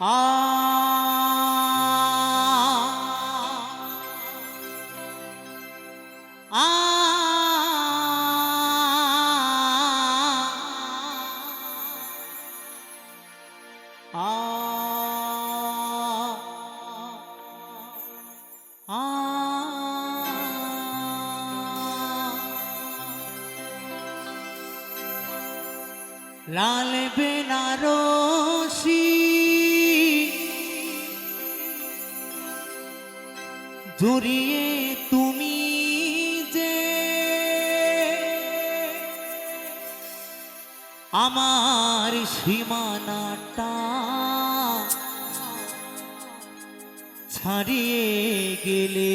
আ আ আ লাল বেনারসি জড়িয়ে তুমি যে আমার সীমানাটা ছাড়িয়ে গেলে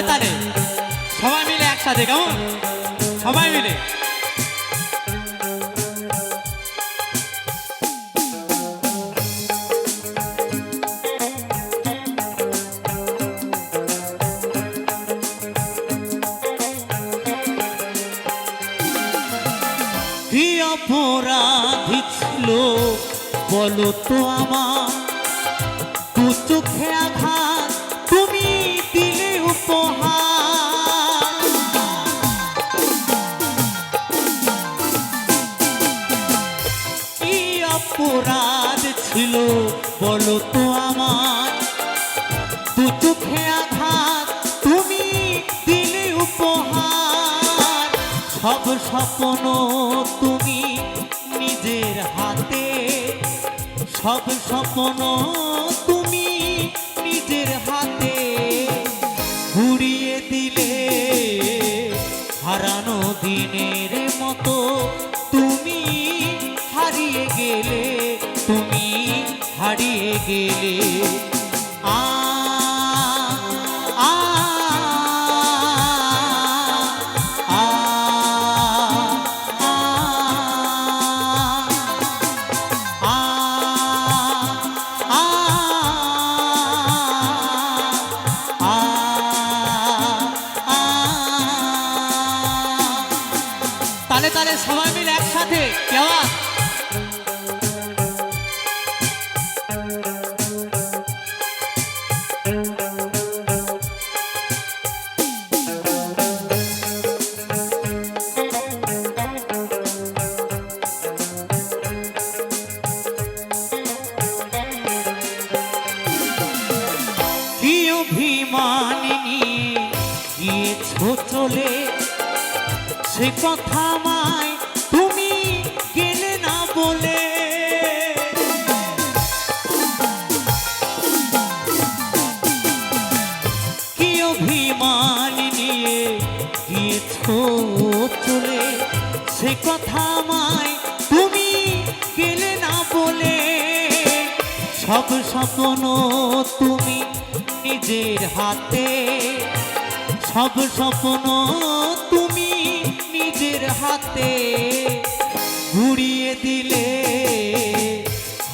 তালে তালে সবাই মিলে একসাথে, কেমন? সবাই মিলে। কি অপরাধী ছিল বলো তো আমার? দু চোখে আঘাত বলো তো আমার, দু চোখে আঘাত, তুমি দিলে উপহার। সব স্বপ্ন তুমি নিজের হাতে, সব স্বপ্ন তুমি নিজের হাতে। ঘুরিয়ে দিলে হারানো দিনের গেলে। তালে তালে সবাই মিলে একসাথে কেমন সে কথা আমায় তুমি গেলে না বলে। কি অভিমান নিয়ে গিয়েছো চলে? সে কথা আমায় তুমি গেলে না বলে। সব স্বপ্ন তুমি নিজের হাতে। সব স্বপ্ন নিজের হাতে ঘুরিয়ে দিলে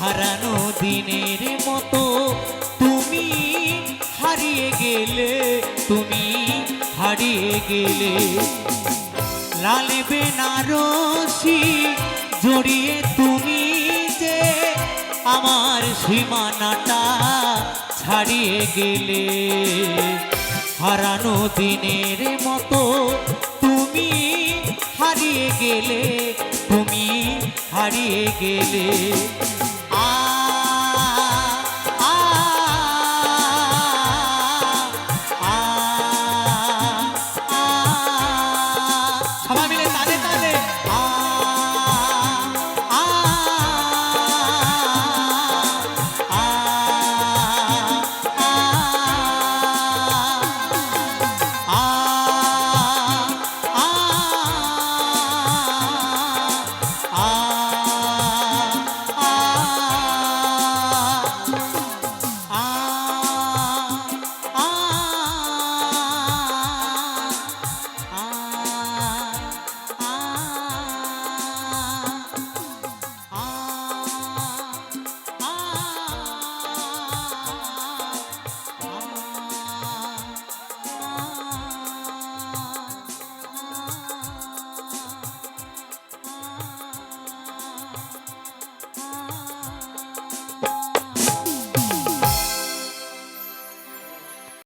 হারানো দিনের মতো তুমি হারিয়ে গেলে, তুমি হারিয়ে গেলে। লাল বেনারসি জড়িয়ে তুমি যে আমার সীমানাটা ছাড়িয়ে গেলে। হারানো দিনের মতো হারিয়ে গেলে তুমি হারিয়ে গেলে।